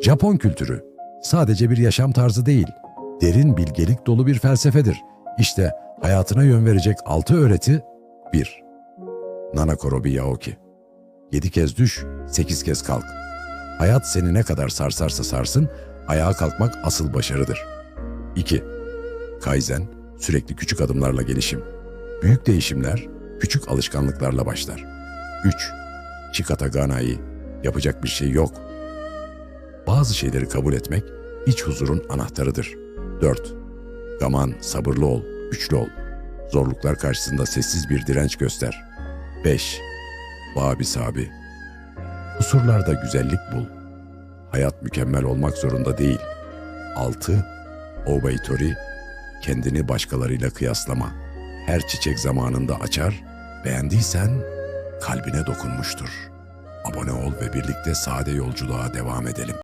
Japon kültürü sadece bir yaşam tarzı değil, derin bilgelik dolu bir felsefedir. İşte hayatına yön verecek altı öğreti 1. Nanakorobi Yaoki 7 kez düş, 8 kez kalk. Hayat seni ne kadar sarsarsa sarsın, ayağa kalkmak asıl başarıdır. 2. Kaizen, sürekli küçük adımlarla gelişim. Büyük değişimler, küçük alışkanlıklarla başlar. 3. Shikata Ganai, yapacak bir şey yok. Bazı şeyleri kabul etmek, iç huzurun anahtarıdır. 4. Gaman, sabırlı ol, güçlü ol. Zorluklar karşısında sessiz bir direnç göster. 5. Vabi sabi. Kusurlarda güzellik bul. Hayat mükemmel olmak zorunda değil. 6. Obeytori, kendini başkalarıyla kıyaslama. Her çiçek zamanında açar, beğendiysen kalbine dokunmuştur. Abone ol ve birlikte sade yolculuğa devam edelim.